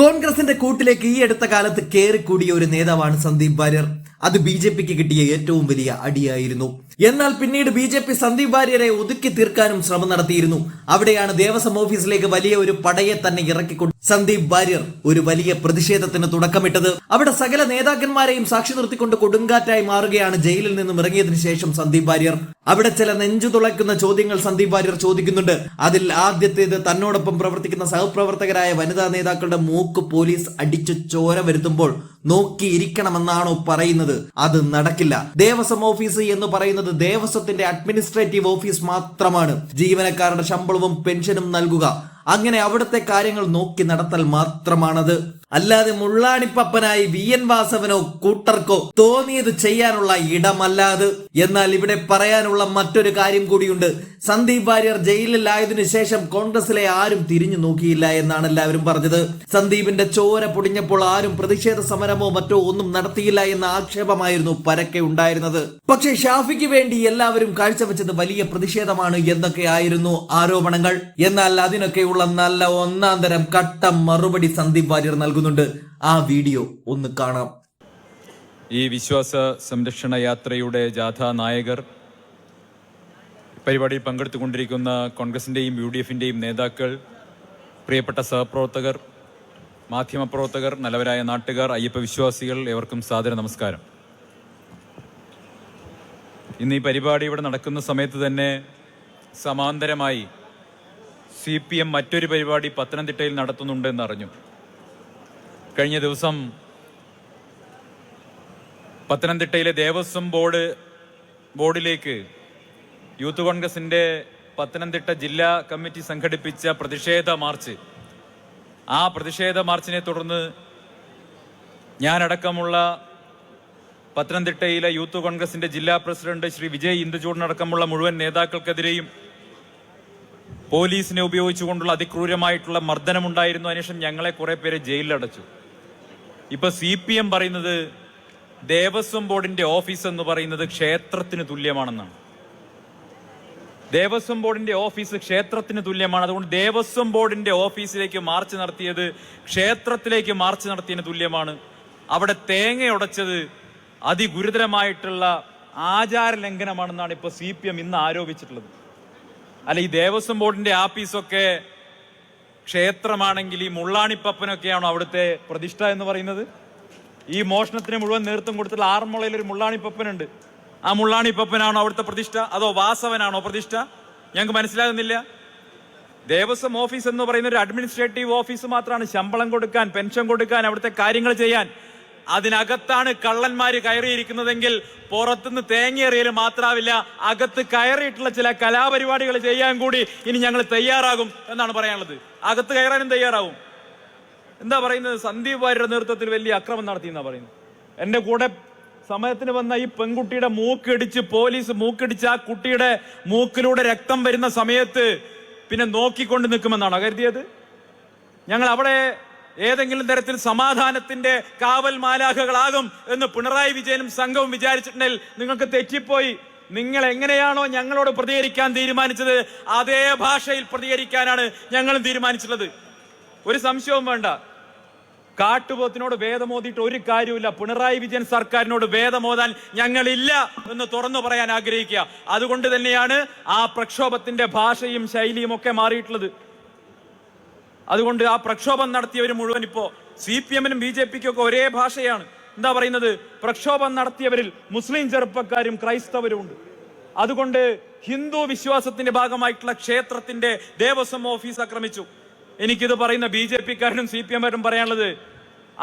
കോൺഗ്രസിന്റെ കൂട്ടിലേക്ക് ഈ അടുത്ത കാലത്ത് കയറിക്കൂടിയ ഒരു നേതാവാണ് സന്ദീപ് വാര്യർ. അത് ബി ജെ പിക്ക് കിട്ടിയ ഏറ്റവും വലിയ അടിയായിരുന്നു. എന്നാൽ പിന്നീട് ബി ജെ പി സന്ദീപ് വാര്യരെ ഒതുക്കി തീർക്കാനും ശ്രമം നടത്തിയിരുന്നു. അവിടെയാണ് ദേവസ്വം ഓഫീസിലേക്ക് വലിയ ഒരു പടയെ തന്നെ ഇറക്കിക്കൊണ്ട് സന്ദീപ് വാര്യർ ഒരു വലിയ പ്രതിഷേധത്തിന് തുടക്കമിട്ടത്. അവിടെ സകല നേതാക്കന്മാരെയും സാക്ഷി നിർത്തിക്കൊണ്ട് കൊടുങ്കാറ്റായി മാറുകയാണ് ജയിലിൽ നിന്നും ഇറങ്ങിയതിനു ശേഷം സന്ദീപ് വാര്യർ. അവിടെ ചില നെഞ്ചു തുളയ്ക്കുന്ന ചോദ്യങ്ങൾ സന്ദീപ് വാര്യർ ചോദിക്കുന്നുണ്ട്. അതിൽ ആദ്യത്തേത് തന്നോടൊപ്പം പ്രവർത്തിക്കുന്ന സഹപ്രവർത്തകരായ വനിതാ നേതാക്കളുടെ മൂക്ക് പോലീസ് അടിച്ചു ചോര വരുത്തുമ്പോൾ നോക്കിയിരിക്കണമെന്നാണോ പറയുന്നത്? അത് നടക്കില്ല. ദേവസ്വം ഓഫീസ് എന്ന് പറയുന്നത് ദേവസ്വത്തിന്റെ അഡ്മിനിസ്ട്രേറ്റീവ് ഓഫീസ് മാത്രമാണ്. ജീവനക്കാരുടെ ശമ്പളവും പെൻഷനും നൽകുക. അങ്ങനെ അവിടുത്തെ കാര്യങ്ങൾ നോക്കി നടത്തൽ മാത്രമാണത്. അല്ലാതെ മുള്ളാണിപ്പപ്പനായി വി എൻ വാസവനോ കൂട്ടർക്കോ തോന്നിയത് ചെയ്യാനുള്ള ഇടമല്ലാത്. എന്നാൽ ഇവിടെ പറയാനുള്ള മറ്റൊരു കാര്യം കൂടിയുണ്ട്. സന്ദീപ് വാര്യർ ജയിലിലായതിനു ശേഷം കോൺഗ്രസിലെ ആരും തിരിഞ്ഞു നോക്കിയില്ല എന്നാണ് എല്ലാവരും പറഞ്ഞത്. സന്ദീപിന്റെ ചോര പൊടിഞ്ഞപ്പോൾ ആരും പ്രതിഷേധ സമരമോ മറ്റോ ഒന്നും നടത്തിയില്ല എന്ന ആക്ഷേപമായിരുന്നു പരക്കെ ഉണ്ടായിരുന്നത്. പക്ഷേ ഷാഫിക്ക് വേണ്ടി എല്ലാവരും കാഴ്ചവെച്ചത് വലിയ പ്രതിഷേധമാണ് എന്നൊക്കെ ആയിരുന്നു ആരോപണങ്ങൾ. എന്നാൽ അതിനൊക്കെയുള്ള നല്ല ഒന്നാം തരം കട്ട മറുപടി സന്ദീപ് വാര്യർ നൽകുന്നുണ്ട്. ആ വീഡിയോ ഒന്ന് കാണാം. ഈ വിശ്വാസ സംരക്ഷണ യാത്രയുടെ ജാഥാ നായകർ പരിപാടിയിൽ പങ്കെടുത്തുകൊണ്ടിരിക്കുന്ന കോൺഗ്രസിന്റെയും യു ഡി എഫിന്റെയും നേതാക്കൾ പ്രിയപ്പെട്ട സഹപ്രവർത്തകർ മാധ്യമപ്രവർത്തകർ നല്ലവരായ നാട്ടുകാർ അയ്യപ്പ വിശ്വാസികൾ ഏവർക്കും സാദര നമസ്കാരം. ഇന്ന് ഈ പരിപാടി ഇവിടെ നടക്കുന്ന സമയത്ത് തന്നെ സമാന്തരമായി സി പി എം മറ്റൊരു പരിപാടി പത്തനംതിട്ടയിൽ നടത്തുന്നുണ്ടെന്ന് അറിഞ്ഞു. കഴിഞ്ഞ ദിവസം പത്തനംതിട്ടയിലെ ദേവസ്വം ബോർഡ് ബോർഡിലേക്ക് യൂത്ത് കോൺഗ്രസിന്റെ പത്തനംതിട്ട ജില്ലാ കമ്മിറ്റി സംഘടിപ്പിച്ച പ്രതിഷേധ മാർച്ച്. ആ പ്രതിഷേധ മാർച്ചിനെ തുടർന്ന് ഞാനടക്കമുള്ള പത്തനംതിട്ടയിലെ യൂത്ത് കോൺഗ്രസിന്റെ ജില്ലാ പ്രസിഡന്റ് ശ്രീ വിജയ് ഇന്ദുചൂടിനടക്കമുള്ള മുഴുവൻ നേതാക്കൾക്കെതിരെയും പോലീസിനെ ഉപയോഗിച്ചുകൊണ്ടുള്ള അതിക്രൂരമായിട്ടുള്ള മർദ്ദനമുണ്ടായിരുന്നു. അതിനുശേഷം ഞങ്ങളെ കുറെ പേരെ ജയിലിലടച്ചു. ഇപ്പൊ സി പി എം പറയുന്നത് ദേവസ്വം ബോർഡിന്റെ ഓഫീസ് എന്ന് പറയുന്നത് ക്ഷേത്രത്തിന് തുല്യമാണെന്നാണ്. ദേവസ്വം ബോർഡിന്റെ ഓഫീസ് ക്ഷേത്രത്തിന് തുല്യമാണ്. അതുകൊണ്ട് ദേവസ്വം ബോർഡിന്റെ ഓഫീസിലേക്ക് മാർച്ച് നടത്തിയത് ക്ഷേത്രത്തിലേക്ക് മാർച്ച് നടത്തിയതിന് തുല്യമാണ്. അവിടെ തേങ്ങ ഉടച്ചത് അതിഗുരുതരമായിട്ടുള്ള ആചാര ലംഘനമാണെന്നാണ് ഇപ്പൊ സി പി എം ഇന്ന് ആരോപിച്ചിട്ടുള്ളത്. അല്ല ഈ ദേവസ്വം ബോർഡിന്റെ ആഫീസൊക്കെ ക്ഷേത്രമാണെങ്കിൽ ഈ മുള്ളാണിപ്പപ്പനൊക്കെയാണോ അവിടുത്തെ പ്രതിഷ്ഠ എന്ന് പറയുന്നത്? ഈ മോഷണത്തിന് മുഴുവൻ നേതൃത്വം കൊടുത്തുള്ള ആറന്മുളയിൽ ഒരു മുള്ളാണിപ്പപ്പനുണ്ട്. ആ മുള്ളാണിപ്പപ്പനാണോ അവിടുത്തെ പ്രതിഷ്ഠ? അതോ വാസവനാണോ പ്രതിഷ്ഠ? ഞങ്ങൾക്ക് മനസ്സിലാകുന്നില്ല. ദേവസ്വം ഓഫീസ് എന്ന് പറയുന്ന ഒരു അഡ്മിനിസ്ട്രേറ്റീവ് ഓഫീസ് മാത്രമാണ് ശമ്പളം കൊടുക്കാൻ പെൻഷൻ കൊടുക്കാൻ അവിടുത്തെ കാര്യങ്ങൾ ചെയ്യാൻ. അതിനകത്താണ് കള്ളന്മാർ കയറിയിരിക്കുന്നതെങ്കിൽ പുറത്തുനിന്ന് തേങ്ങയേറിയൽ മാത്രാവില്ല അകത്ത് കയറിയിട്ടുള്ള ചില കലാപരിപാടികൾ ചെയ്യാൻ കൂടി ഇനി ഞങ്ങൾ തയ്യാറാകും എന്നാണ് പറയാനുള്ളത്. അകത്ത് കയറാനും തയ്യാറാവും. എന്താ പറയുന്നത്? സന്ദീപ് വാര്യരുടെ നേതൃത്വത്തിൽ വലിയ അക്രമം നടത്തി എന്നാ പറയുന്നത്. എന്റെ കൂടെ സമയത്തിന് വന്ന ഈ പെൺകുട്ടിയുടെ മൂക്കിടിച്ച് പോലീസ് മൂക്കിടിച്ച് ആ കുട്ടിയുടെ മൂക്കിലൂടെ രക്തം വരുന്ന സമയത്ത് പിന്നെ നോക്കിക്കൊണ്ട് നിൽക്കുമെന്നാണോ കരുതിയത്? ഞങ്ങൾ അവിടെ ഏതെങ്കിലും തരത്തിൽ സമാധാനത്തിന്റെ കാവൽ മാലാഖകളാകും എന്ന് പിണറായി വിജയനും സംഘവും വിചാരിച്ചിട്ടുണ്ടെങ്കിൽ നിങ്ങൾക്ക് തെറ്റിപ്പോയി. നിങ്ങൾ എങ്ങനെയാണോ ഞങ്ങളോട് പ്രതികരിക്കാൻ തീരുമാനിച്ചത് അതേ ഭാഷയിൽ പ്രതികരിക്കാനാണ് ഞങ്ങളും തീരുമാനിച്ചിട്ടുള്ളത്. ഒരു സംശയവും വേണ്ട. കാട്ടുപോത്തിനോട് വേദമോതിയിട്ട് ഒരു കാര്യമില്ല പിണറായി വിജയൻ സർക്കാരിനോട് വേദമോതാൻ ഞങ്ങളില്ല എന്ന് തുറന്നു പറയാൻ ആഗ്രഹിക്കുക. അതുകൊണ്ട് തന്നെയാണ് ആ പ്രക്ഷോഭത്തിന്റെ ഭാഷയും ശൈലിയും ഒക്കെ മാറിയിട്ടുള്ളത്. അതുകൊണ്ട് ആ പ്രക്ഷോഭം നടത്തിയവർ മുഴുവൻ ഇപ്പോ സി പി എമ്മിനും ബി ജെ പിക്കും ഒക്കെ ഒരേ ഭാഷയാണ്. എന്താ പറയുന്നത്? പ്രക്ഷോഭം നടത്തിയവരിൽ മുസ്ലിം ചെറുപ്പക്കാരും ക്രൈസ്തവരും ഉണ്ട്. അതുകൊണ്ട് ഹിന്ദു വിശ്വാസത്തിന്റെ ഭാഗമായിട്ടുള്ള ക്ഷേത്രത്തിന്റെ ദേവസ്വം ഓഫീസ് ആക്രമിച്ചു. എനിക്കിത് പറയുന്ന ബി ജെ പിക്കാരനും സി പി എമ്മാരും പറയാനുള്ളത്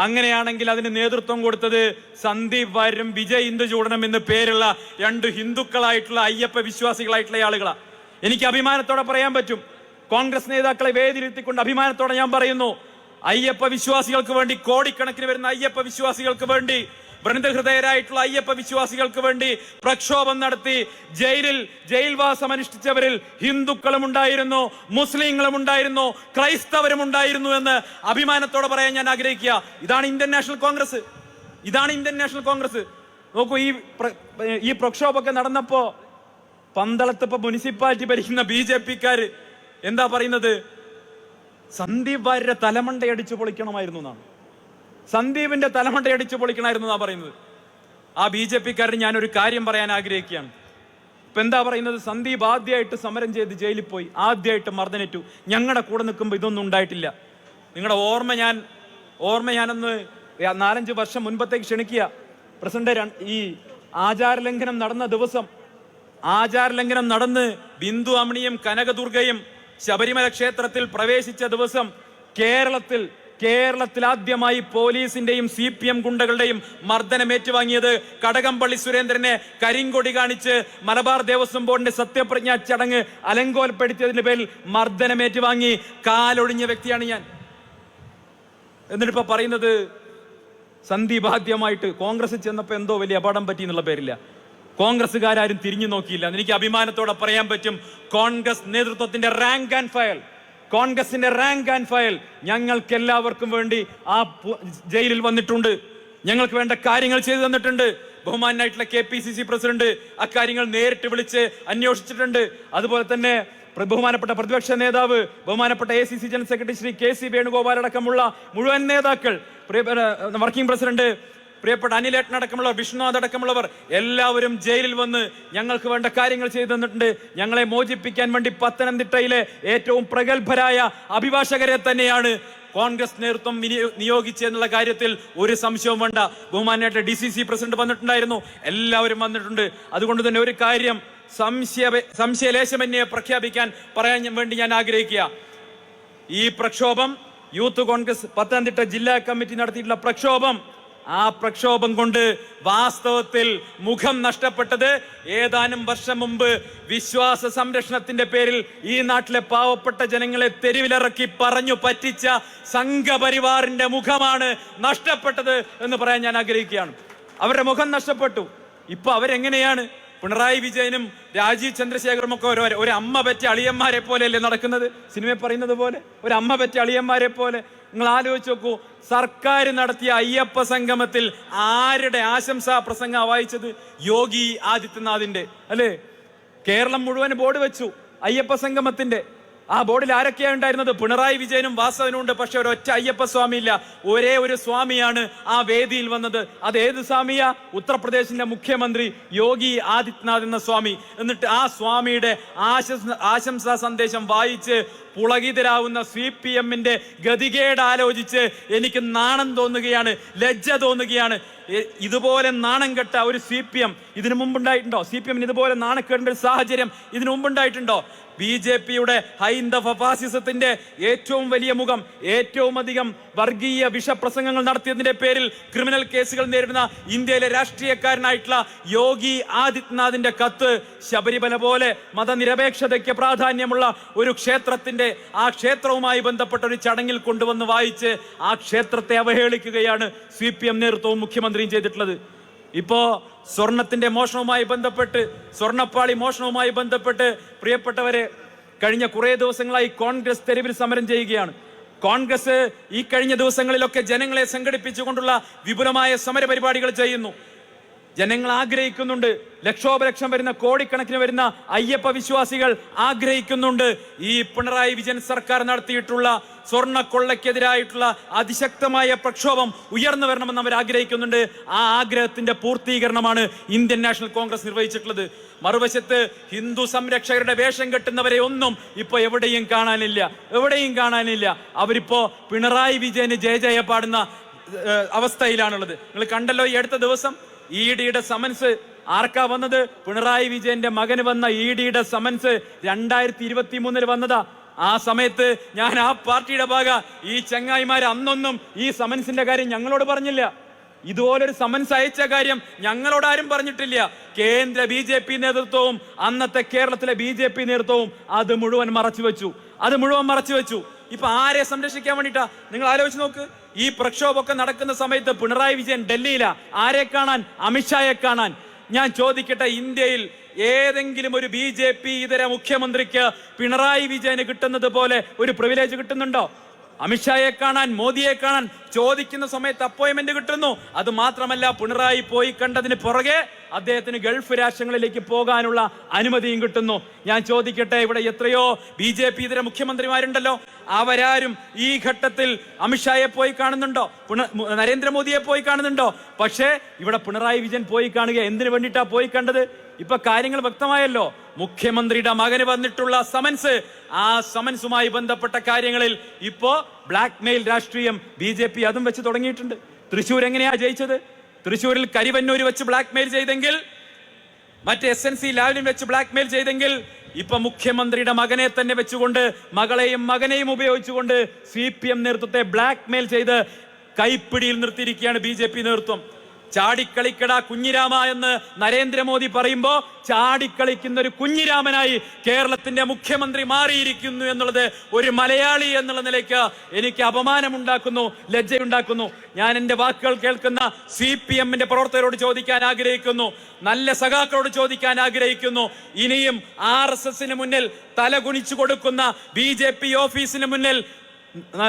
അങ്ങനെയാണെങ്കിൽ അതിന് നേതൃത്വം കൊടുത്തത് സന്ദീപ് വാര്യരും വിജയ് ഇന്ദുചൂടനം എന്ന് പേരുള്ള രണ്ട് ഹിന്ദുക്കളായിട്ടുള്ള അയ്യപ്പ വിശ്വാസികളായിട്ടുള്ള ആളുകളാണ് എനിക്ക് അഭിമാനത്തോടെ പറയാൻ പറ്റും. കോൺഗ്രസ് നേതാക്കളെ വേദിയിലെത്തിക്കൊണ്ട് അഭിമാനത്തോടെ ഞാൻ പറയുന്നു അയ്യപ്പ വിശ്വാസികൾക്ക് വേണ്ടി കോടിക്കണക്കിന് വരുന്ന അയ്യപ്പ വിശ്വാസികൾക്ക് വേണ്ടി വൃന്ദഹൃദയരായിട്ടുള്ള അയ്യപ്പ വിശ്വാസികൾക്ക് വേണ്ടി പ്രക്ഷോഭം നടത്തി ജയിലിൽ ജയിൽവാസം അനുഷ്ഠിച്ചവരിൽ ഹിന്ദുക്കളും ഉണ്ടായിരുന്നു മുസ്ലിങ്ങളും ഉണ്ടായിരുന്നു ക്രൈസ്തവരും ഉണ്ടായിരുന്നു എന്ന് അഭിമാനത്തോടെ പറയാൻ ഞാൻ ആഗ്രഹിക്കുക. ഇതാണ് ഇന്ത്യൻ നാഷണൽ കോൺഗ്രസ്. ഇതാണ് ഇന്ത്യൻ നാഷണൽ കോൺഗ്രസ്. നോക്കൂ ഈ ഈ പ്രക്ഷോഭമൊക്കെ നടന്നപ്പോ പന്തളത്തിപ്പോ മുനിസിപ്പാലിറ്റി ഭരിക്കുന്ന ബി ജെ പിക്കാര് എന്താ പറയുന്നത്? സന്ദീപ് വാര്യരെ തലമണ്ടയടിച്ച് പൊളിക്കണമായിരുന്നു എന്നാണ്. സന്ദീപിന്റെ തലമണ്ടയടിച്ച് പൊളിക്കണമായിരുന്നു എന്നാ പറയുന്നത്. ആ ബി ജെ പിക്കാരന് ഞാനൊരു കാര്യം പറയാൻ ആഗ്രഹിക്കുകയാണ്. ഇപ്പൊ എന്താ പറയുന്നത്? സന്ദീപ് ആദ്യമായിട്ട് സമരം ചെയ്ത് ജയിലിൽ പോയി. ആദ്യമായിട്ട് മർദ്ദനേറ്റു. ഞങ്ങളുടെ കൂടെ നിൽക്കുമ്പോൾ ഇതൊന്നും ഉണ്ടായിട്ടില്ല. നിങ്ങളുടെ ഓർമ്മ ഞാൻ ഓർമ്മ ഞാനൊന്ന് നാലഞ്ച് വർഷം മുൻപത്തേക്ക് ക്ഷണിക്കുക. പ്രസിഡന്റ് ഈ ആചാരലംഘനം നടന്ന ദിവസം ആചാരലംഘനം നടന്ന് ബിന്ദു അമണിയും കനകദുർഗയും ശബരിമല ക്ഷേത്രത്തിൽ പ്രവേശിച്ച ദിവസം കേരളത്തിൽ കേരളത്തിൽ ആദ്യമായി പോലീസിന്റെയും സി പി എം ഗുണ്ടകളുടെയും മർദ്ദനം ഏറ്റുവാങ്ങിയത് കടകംപള്ളി സുരേന്ദ്രനെ കരിങ്കൊടി കാണിച്ച് മലബാർ ദേവസ്വം ബോർഡിന്റെ സത്യപ്രതിജ്ഞാ ചടങ്ങ് അലങ്കോലപ്പെടുത്തിയതിന്റെ പേരിൽ മർദ്ദനം ഏറ്റുവാങ്ങി. കാലൊഴിഞ്ഞ വ്യക്തിയാണ് ഞാൻ. എന്നിട്ടിപ്പോ പറയുന്നത് സന്ദീപ് ആദ്യമായിട്ട് കോൺഗ്രസ് ചെന്നപ്പോൾ എന്തോ വലിയ അപകടം പറ്റി എന്നുള്ള പേരില്ല. കോൺഗ്രസ്സുകാരും തിരിഞ്ഞു നോക്കിയില്ല. എനിക്ക് അഭിമാനത്തോടെ പറയാൻ പറ്റും. കോൺഗ്രസ് നേതൃത്വത്തിന്റെ റാങ്ക് ആൻഡ് ഫയൽ കോൺഗ്രസിന്റെ റാങ്ക് ആൻഡ് ഫയൽ ഞങ്ങൾക്ക് എല്ലാവർക്കും വേണ്ടി ആ ജയിലിൽ വന്നിട്ടുണ്ട്. ഞങ്ങൾക്ക് വേണ്ട കാര്യങ്ങൾ ചെയ്തു തന്നിട്ടുണ്ട്. ബഹുമാനായിട്ടുള്ള K P C C president അക്കാര്യങ്ങൾ നേരിട്ട് വിളിച്ച് അന്വേഷിച്ചിട്ടുണ്ട്. അതുപോലെ തന്നെ ബഹുമാനപ്പെട്ട പ്രതിപക്ഷ നേതാവ് ബഹുമാനപ്പെട്ട A C C general secretary Shri K C Venugopal അടക്കമുള്ള മുഴുവൻ നേതാക്കൾ വർക്കിംഗ് പ്രസിഡന്റ് പ്രിയപ്പെട്ട അനിലേട്ടൻ അടക്കമുള്ളവർ വിഷ്ണുനാഥ് അടക്കമുള്ളവർ എല്ലാവരും ജയിലിൽ വന്ന് ഞങ്ങൾക്ക് വേണ്ട കാര്യങ്ങൾ ചെയ്തു തന്നിട്ടുണ്ട്. ഞങ്ങളെ മോചിപ്പിക്കാൻ വേണ്ടി പത്തനംതിട്ടയിലെ ഏറ്റവും പ്രഗത്ഭരായ അഭിഭാഷകരെ തന്നെയാണ് കോൺഗ്രസ് നേതൃത്വം നിയോഗിച്ചെന്നുള്ള കാര്യത്തിൽ ഒരു സംശയവും വേണ്ട. ബഹുമാനായിട്ട് ഡി സി സി പ്രസിഡന്റ് വന്നിട്ടുണ്ടായിരുന്നു. എല്ലാവരും വന്നിട്ടുണ്ട്. അതുകൊണ്ട് തന്നെ ഒരു കാര്യം സംശയ സംശയലേശമന്യെ പ്രഖ്യാപിക്കാൻ പറയാൻ വേണ്ടി ഞാൻ ആഗ്രഹിക്കുക. ഈ പ്രക്ഷോഭം യൂത്ത് കോൺഗ്രസ് പത്തനംതിട്ട ജില്ലാ കമ്മിറ്റി നടത്തിയിട്ടുള്ള പ്രക്ഷോഭം ആ പ്രക്ഷോഭം കൊണ്ട് വാസ്തവത്തിൽ മുഖം നഷ്ടപ്പെട്ടത് ഏതാനും വർഷം മുമ്പ് വിശ്വാസ സംരക്ഷണത്തിന്റെ പേരിൽ ഈ നാട്ടിലെ പാവപ്പെട്ട ജനങ്ങളെ തെരുവിലിറക്കി പറഞ്ഞു പറ്റിച്ച സംഘപരിവാറിന്റെ മുഖമാണ് നഷ്ടപ്പെട്ടത് എന്ന് പറയാൻ ഞാൻ ആഗ്രഹിക്കുകയാണ്. അവരുടെ മുഖം നഷ്ടപ്പെട്ടു. ഇപ്പൊ അവരെങ്ങനെയാണ്? പിണറായി വിജയനും രാജീവ് ചന്ദ്രശേഖറും ഒക്കെ ഒരു ഒരു അമ്മ പറ്റിയ അളിയന്മാരെ പോലെയല്ലേ നടക്കുന്നത്? സിനിമ പറയുന്നത് പോലെ? ഒരു അമ്മ പറ്റിയ അളിയന്മാരെ പോലെ? നിങ്ങൾ ആലോചിച്ച് നോക്കൂ സർക്കാർ നടത്തിയ അയ്യപ്പ സംഗമത്തിൽ ആരുടെ ആശംസാ പ്രസംഗ വായിച്ചത്? യോഗി ആദിത്യനാഥിന്റെ അല്ലേ? കേരളം മുഴുവൻ ബോർഡ് വെച്ചു അയ്യപ്പ സംഗമത്തിന്റെ. ആ ബോർഡിൽ ആരൊക്കെയാണ് ഉണ്ടായിരുന്നത്? പിണറായി വിജയനും വാസവനും ഉണ്ട് പക്ഷെ ഒരൊറ്റ അയ്യപ്പ സ്വാമി ഇല്ല ഒരേ ഒരു സ്വാമിയാണ് ആ വേദിയിൽ വന്നത്. അത് ഏത് സ്വാമിയാ? ഉത്തർപ്രദേശിന്റെ മുഖ്യമന്ത്രി യോഗി ആദിത്യനാഥ് എന്ന സ്വാമി. എന്നിട്ട് ആ സ്വാമിയുടെ ആശംസ ആശംസാ സന്ദേശം വായിച്ച് പുളകിതരാവുന്ന സി പി എമ്മിന്റെ ഗതികേട് ആലോചിച്ച് എനിക്ക് നാണം തോന്നുകയാണ് ലജ്ജ തോന്നുകയാണ്. ഇതുപോലെ നാണം കെട്ട ഒരു സി പി എം ഇതിനു മുമ്പുണ്ടായിട്ടുണ്ടോ? സി പി എമ്മിന് ഇതുപോലെ നാണക്കേണ്ട ഒരു സാഹചര്യം ഇതിനു മുമ്പുണ്ടായിട്ടുണ്ടോ? ബി ജെ പിയുടെ ഹൈന്ദവ ഫാസിസത്തിന്റെ ഏറ്റവും വലിയ മുഖം ഏറ്റവും അധികം വർഗീയ വിഷപ്രസംഗങ്ങൾ നടത്തിയതിന്റെ പേരിൽ ക്രിമിനൽ കേസുകൾ നേരിടുന്ന ഇന്ത്യയിലെ രാഷ്ട്രീയക്കാരനായിട്ടുള്ള യോഗി ആദിത്യനാഥിന്റെ കത്ത് ശബരിമല പോലെ മതനിരപേക്ഷതയ്ക്ക് പ്രാധാന്യമുള്ള ഒരു ക്ഷേത്രത്തിന്റെ ആ ക്ഷേത്രവുമായി ബന്ധപ്പെട്ട ഒരു ചടങ്ങിൽ കൊണ്ടുവന്ന് വായിച്ച് ആ ക്ഷേത്രത്തെ അവഹേളിക്കുകയാണ് സി പി എം നേതൃത്വവും മുഖ്യമന്ത്രിയും ചെയ്തിട്ടുള്ളത്. ഇപ്പോ സ്വർണത്തിന്റെ മോഷണവുമായി ബന്ധപ്പെട്ട് സ്വർണപ്പാളി മോഷണവുമായി ബന്ധപ്പെട്ട് പ്രിയപ്പെട്ടവരെ കഴിഞ്ഞ കുറേ ദിവസങ്ങളായി കോൺഗ്രസ് തെരുവിൽ സമരം ചെയ്യുകയാണ്. കോൺഗ്രസ് ഈ കഴിഞ്ഞ ദിവസങ്ങളിലൊക്കെ ജനങ്ങളെ സംഘടിപ്പിച്ചുകൊണ്ടുള്ള വിപുലമായ സമരപരിപാടികൾ ചെയ്യുന്നു. ജനങ്ങൾ ആഗ്രഹിക്കുന്നുണ്ട്. ലക്ഷോപലക്ഷം വരുന്ന കോടിക്കണക്കിന് വരുന്ന അയ്യപ്പ വിശ്വാസികൾ ആഗ്രഹിക്കുന്നുണ്ട്. ഈ പിണറായി വിജയൻ സർക്കാർ നടത്തിയിട്ടുള്ള സ്വർണ കൊള്ളയ്ക്കെതിരായിട്ടുള്ള അതിശക്തമായ പ്രക്ഷോഭം ഉയർന്നു വരണമെന്ന് അവർ ആഗ്രഹിക്കുന്നുണ്ട്. ആ ആഗ്രഹത്തിന്റെ പൂർത്തീകരണമാണ് ഇന്ത്യൻ നാഷണൽ കോൺഗ്രസ് നിർവഹിച്ചിട്ടുള്ളത്. മറുവശത്ത് ഹിന്ദു സംരക്ഷകരുടെ വേഷം കെട്ടുന്നവരെ ഒന്നും ഇപ്പോൾ എവിടെയും കാണാനില്ല. എവിടെയും കാണാനില്ല. അവരിപ്പോ പിണറായി വിജയന് ജയ ജയ പാടുന്ന അവസ്ഥയിലാണുള്ളത്. നിങ്ങൾ കണ്ടല്ലോ ഈ അടുത്ത ദിവസം ഇ ഡിയുടെ സമൻസ് ആർക്കാ വന്നത്? പിണറായി വിജയന്റെ മകന് വന്ന ഇ ഡിയുടെ സമൻസ് രണ്ടായിരത്തി ഇരുപത്തി മൂന്നിൽ വന്നതാ. ആ സമയത്ത് ഞാൻ ആ പാർട്ടിയുടെ ഭാഗ. ഈ ചങ്ങായിമാർ അന്നൊന്നും ഈ സമൻസിന്റെ കാര്യം ഞങ്ങളോട് പറഞ്ഞില്ല. ഇതുപോലൊരു സമൻസ് അയച്ച കാര്യം ഞങ്ങളോട് ആരും പറഞ്ഞിട്ടില്ല. കേന്ദ്ര ബി ജെ പി നേതൃത്വവും അന്നത്തെ കേരളത്തിലെ ബി ജെ പി നേതൃത്വവും അത് മുഴുവൻ മറച്ചു വെച്ചു അത് മുഴുവൻ മറച്ചു വെച്ചു ഇപ്പൊ ആരെ സംരക്ഷിക്കാൻ വേണ്ടിട്ടാ നിങ്ങൾ ആലോചിച്ച് നോക്ക്. ഈ പ്രക്ഷോഭമൊക്കെ നടക്കുന്ന സമയത്ത് പിണറായി വിജയൻ ഡൽഹിയിലാ. ആരെ കാണാൻ? അമിത്ഷായെ കാണാൻ. ഞാൻ ചോദിക്കട്ടെ ഇന്ത്യയിൽ ഏതെങ്കിലും ഒരു ബി ജെ പി ഇതര മുഖ്യമന്ത്രിക്ക് പിണറായി വിജയന് കിട്ടുന്നത് പോലെ ഒരു പ്രിവിലേജ് കിട്ടുന്നുണ്ടോ? അമിത്ഷായെ കാണാൻ മോദിയെ കാണാൻ ചോദിക്കുന്ന സമയത്ത് അപ്പോയിന്റ്മെന്റ് കിട്ടുന്നു. അത് മാത്രമല്ല പിണറായി പോയി കണ്ടതിന് പുറകെ അദ്ദേഹത്തിന് ഗൾഫ് രാഷ്ട്രങ്ങളിലേക്ക് പോകാനുള്ള അനുമതിയും കിട്ടുന്നു. ഞാൻ ചോദിക്കട്ടെ ഇവിടെ എത്രയോ ബി ജെ പി ഇതര മുഖ്യമന്ത്രിമാരുണ്ടല്ലോ. അവരാരും ഈ ഘട്ടത്തിൽ അമിത്ഷായെ പോയി കാണുന്നുണ്ടോ? നരേന്ദ്രമോദിയെ പോയി കാണുന്നുണ്ടോ? പക്ഷേ ഇവിടെ പിണറായി വിജയൻ പോയി കാണുക എന്തിനു വേണ്ടിയിട്ടാ പോയി കണ്ടത്? ഇപ്പൊ കാര്യങ്ങൾ വ്യക്തമായല്ലോ. മുഖ്യമന്ത്രിയുടെ മകന് വന്നിട്ടുള്ള സമൻസ് ആ സമൻസുമായി ബന്ധപ്പെട്ട കാര്യങ്ങളിൽ ഇപ്പോ ബ്ലാക്ക് മെയിൽ രാഷ്ട്രീയം ബി ജെ പി അതും വെച്ച് തുടങ്ങിയിട്ടുണ്ട്. തൃശൂർ എങ്ങനെയാ ജയിച്ചത്? തൃശൂരിൽ കരിവന്നൂർ വെച്ച് ബ്ലാക്ക് മെയിൽ ചെയ്തെങ്കിൽ മറ്റ് എസ് എൻ സി ലാബിലും വെച്ച് ബ്ലാക്ക് മെയിൽ ചെയ്തെങ്കിൽ ഇപ്പൊ മുഖ്യമന്ത്രിയുടെ മകനെ തന്നെ വെച്ചുകൊണ്ട് മകളെയും മകനെയും ഉപയോഗിച്ചുകൊണ്ട് സി പി എം നേതൃത്വത്തെ ബ്ലാക്ക് മെയിൽ ചെയ്ത് കൈപ്പിടിയിൽ നിർത്തിയിരിക്കുകയാണ് ബി ജെ പി നേതൃത്വം. ചാടിക്കളിക്കട കുഞ്ഞിരാമ എന്ന് നരേന്ദ്രമോദി പറയുമ്പോൾ ചാടിക്കളിക്കുന്ന ഒരു കുഞ്ഞിരാമനായി കേരളത്തിന്റെ മുഖ്യമന്ത്രി മാറിയിരിക്കുന്നു എന്നുള്ളത് ഒരു മലയാളി എന്നുള്ള നിലയ്ക്ക് എനിക്ക് അപമാനമുണ്ടാക്കുന്നു ലജ്ജയുണ്ടാക്കുന്നു. ഞാൻ എന്റെ വാക്കുകൾ കേൾക്കുന്ന സി പി എമ്മിന്റെ പ്രവർത്തകരോട് ചോദിക്കാൻ ആഗ്രഹിക്കുന്നു നല്ല സഖാക്കളോട് ചോദിക്കാൻ ആഗ്രഹിക്കുന്നു. ഇനിയും ആർ എസ് എസിന് മുന്നിൽ തലകുണിച്ചു കൊടുക്കുന്ന ബി ജെ പി ഓഫീസിന് മുന്നിൽ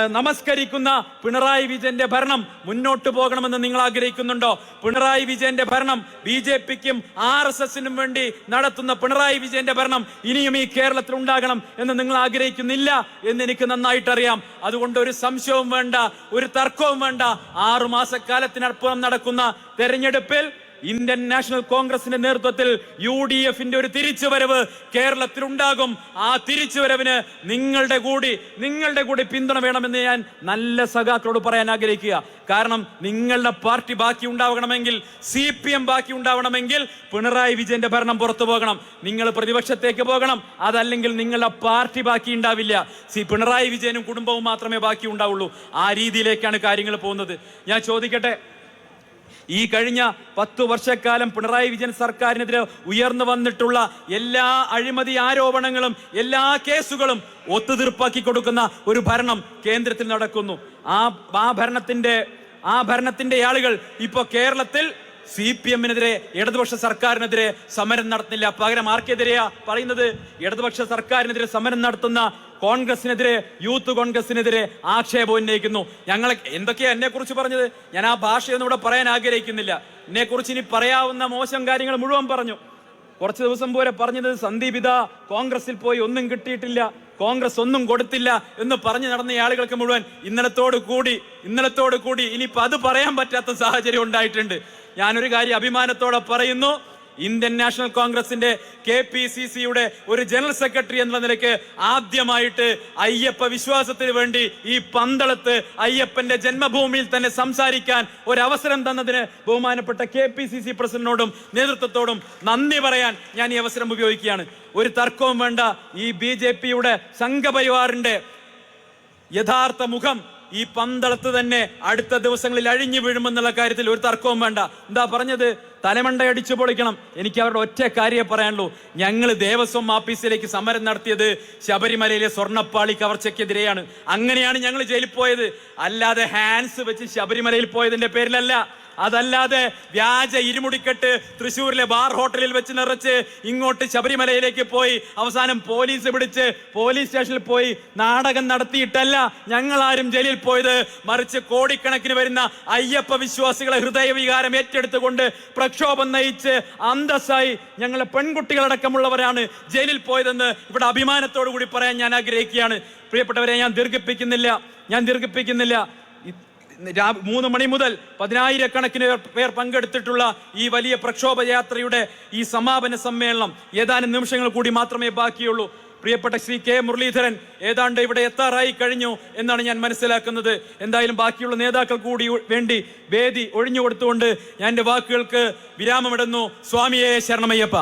നമസ്കരിക്കുന്ന പിണറായി വിജയന്റെ ഭരണം മുന്നോട്ട് പോകണമെന്ന് നിങ്ങൾ ആഗ്രഹിക്കുന്നുണ്ടോ? പിണറായി വിജയന്റെ ഭരണം ബി ജെ പിക്കും ആർ എസ് എസിനും വേണ്ടി നടത്തുന്ന പിണറായി വിജയന്റെ ഭരണം ഇനിയും ഈ കേരളത്തിൽ ഉണ്ടാകണം എന്ന് നിങ്ങൾ ആഗ്രഹിക്കുന്നില്ല എന്ന് എനിക്ക് നന്നായിട്ട് അറിയാം അതുകൊണ്ട് ഒരു സംശയവും വേണ്ട ഒരു തർക്കവും വേണ്ട. ആറുമാസക്കാലത്തിനപ്പുറം നടക്കുന്ന തെരഞ്ഞെടുപ്പിൽ ഇന്ത്യൻ നാഷണൽ കോൺഗ്രസിന്റെ നേതൃത്വത്തിൽ യു ഡി എഫിന്റെ ഒരു തിരിച്ചുവരവ് കേരളത്തിൽ ഉണ്ടാകും ആ തിരിച്ചുവരവിന് നിങ്ങളുടെ കൂടി നിങ്ങളുടെ കൂടി പിന്തുണ വേണമെന്ന് ഞാൻ നല്ല സഖാക്കളോട് പറയാൻ ആഗ്രഹിക്കുക. കാരണം നിങ്ങളുടെ പാർട്ടി ബാക്കി ഉണ്ടാവണമെങ്കിൽ സി പി എം ബാക്കി ഉണ്ടാവണമെങ്കിൽ പിണറായി വിജയന്റെ ഭരണം പുറത്തു പോകണം. നിങ്ങൾ പ്രതിപക്ഷത്തേക്ക് പോകണം. അതല്ലെങ്കിൽ നിങ്ങളുടെ പാർട്ടി ബാക്കി ഉണ്ടാവില്ല. സി പിണറായി വിജയനും കുടുംബവും മാത്രമേ ബാക്കി ഉണ്ടാവുള്ളൂ. ആ രീതിയിലേക്കാണ് കാര്യങ്ങൾ പോകുന്നത്. ഞാൻ ചോദിക്കട്ടെ ഈ കഴിഞ്ഞ പത്തു വർഷക്കാലം പിണറായി വിജയൻ സർക്കാരിനെതിരെ ഉയർന്നു വന്നിട്ടുള്ള എല്ലാ അഴിമതി ആരോപണങ്ങളും എല്ലാ കേസുകളും ഒത്തുതീർപ്പാക്കി കൊടുക്കുന്ന ഒരു ഭരണം കേന്ദ്രത്തിൽ നടക്കുന്നു. ആ ആ ഭരണത്തിന്റെ ആ ഭരണത്തിന്റെ ആളുകൾ ഇപ്പോൾ കേരളത്തിൽ സി പി എമ്മിനെതിരെ ഇടതുപക്ഷ സർക്കാരിനെതിരെ സമരം നടത്തുന്നില്ല. പകരം ആർക്കെതിരെയാ പറയുന്നത്? ഇടതുപക്ഷ സർക്കാരിനെതിരെ സമരം നടത്തുന്ന കോൺഗ്രസിനെതിരെ യൂത്ത് കോൺഗ്രസിനെതിരെ ആക്ഷേപം ഉന്നയിക്കുന്നു. ഞങ്ങൾ എന്തൊക്കെയാ എന്നെ കുറിച്ച് പറഞ്ഞത്? ഞാൻ ആ ഭാഷയൊന്നും ഇവിടെ പറയാൻ ആഗ്രഹിക്കുന്നില്ല. എന്നെ കുറിച്ച് ഇനി പറയാവുന്ന മോശം കാര്യങ്ങൾ മുഴുവൻ പറഞ്ഞു. കുറച്ച് ദിവസം പോലെ പറഞ്ഞത് സന്ദീപ് ഇതാ കോൺഗ്രസിൽ പോയി ഒന്നും കിട്ടിയിട്ടില്ല. കോൺഗ്രസ് ഒന്നും കൊടുത്തില്ല എന്ന് പറഞ്ഞു നടന്ന ആളുകൾക്ക് മുഴുവൻ ഇന്നലത്തോട് കൂടി ഇന്നലത്തോട് കൂടി ഇനിയിപ്പോൾ അത് പറയാൻ പറ്റാത്ത സാഹചര്യം ഉണ്ടായിട്ടുണ്ട്. ഞാനൊരു കാര്യം അഭിമാനത്തോടെ പറയുന്നു. ഇന്ത്യൻ നാഷണൽ കോൺഗ്രസിന്റെ കെ പി സി സിയുടെ ഒരു ജനറൽ സെക്രട്ടറി എന്ന നിലയ്ക്ക് ആദ്യമായിട്ട് അയ്യപ്പ വിശ്വാസത്തിന് വേണ്ടി ഈ പന്തളത്ത് അയ്യപ്പന്റെ ജന്മഭൂമിയിൽ തന്നെ സംസാരിക്കാൻ ഒരു അവസരം തന്നതിന് ബഹുമാനപ്പെട്ട കെ പി സി സി പ്രസിഡന്റിനോടും നേതൃത്വത്തോടും നന്ദി പറയാൻ ഞാൻ ഈ അവസരം ഉപയോഗിക്കുകയാണ്. ഒരു തർക്കവും വേണ്ട ഈ ബി ജെ പിയുടെ സംഘപരിവാറിന്റെ യഥാർത്ഥ മുഖം ഈ പന്തളത്ത് തന്നെ അടുത്ത ദിവസങ്ങളിൽ അഴിഞ്ഞു വീഴുമെന്നുള്ള കാര്യത്തിൽ ഒരു തർക്കവും വേണ്ട. എന്താ പറഞ്ഞത്? തലമണ്ടയടിച്ചു പൊളിക്കണം. എനിക്ക് അവരുടെ ഒറ്റ കാര്യമേ പറയാനുള്ളൂ. ഞങ്ങൾ ദേവസ്വം ഓഫീസിലേക്ക് സമരം നടത്തിയത് ശബരിമലയിലെ സ്വർണപ്പാളി കവർച്ചയ്ക്കെതിരെയാണ്. അങ്ങനെയാണ് ഞങ്ങൾ ജയിലിൽ പോയത്. അല്ലാതെ ഹാൻസ് വെച്ച് ശബരിമലയിൽ പോയതിന്റെ പേരിലല്ല. അതല്ലാതെ വ്യാജ ഇരുമുടിക്കെട്ട് തൃശ്ശൂരിലെ ബാർ ഹോട്ടലിൽ വെച്ച് നിറച്ച് ഇങ്ങോട്ട് ശബരിമലയിലേക്ക് പോയി അവസാനം പോലീസ് പിടിച്ച് പോലീസ് സ്റ്റേഷനിൽ പോയി നാടകം നടത്തിയിട്ടല്ല ഞങ്ങൾ ആരും ജയിലിൽ പോയത്. മറിച്ച് കോടിക്കണക്കിന് വരുന്ന അയ്യപ്പ വിശ്വാസികളെ ഹൃദയവികാരം ഏറ്റെടുത്തുകൊണ്ട് പ്രക്ഷോഭം നയിച്ച് അന്തസ്സായി ഞങ്ങളെ പെൺകുട്ടികളടക്കമുള്ളവരാണ് ജയിലിൽ പോയതെന്ന് ഇവിടെ അഭിമാനത്തോടു കൂടി പറയാൻ ഞാൻ ആഗ്രഹിക്കുകയാണ്. പ്രിയപ്പെട്ടവരെ ഞാൻ ദീർഘിപ്പിക്കുന്നില്ല. ഞാൻ ദീർഘിപ്പിക്കുന്നില്ല. മൂന്ന് മണി മുതൽ പതിനായിരക്കണക്കിന് പേർ പങ്കെടുത്തിട്ടുള്ള ഈ വലിയ പ്രക്ഷോഭ യാത്രയുടെ ഈ സമാപന സമ്മേളനം ഏതാനും നിമിഷങ്ങൾ കൂടി മാത്രമേ ബാക്കിയുള്ളൂ. പ്രിയപ്പെട്ട ശ്രീ കെ മുരളീധരൻ ഏതാണ്ട് ഇവിടെ എത്താറായി കഴിഞ്ഞു എന്നാണ് ഞാൻ മനസ്സിലാക്കുന്നത്. എന്തായാലും ബാക്കിയുള്ള നേതാക്കൾ കൂടി വേണ്ടി വേദി ഒഴിഞ്ഞു കൊടുത്തുകൊണ്ട് ഞാൻ എന്റെ വാക്കുകൾക്ക് വിരാമമിടുന്നു. സ്വാമിയെ ശരണമയ്യപ്പ.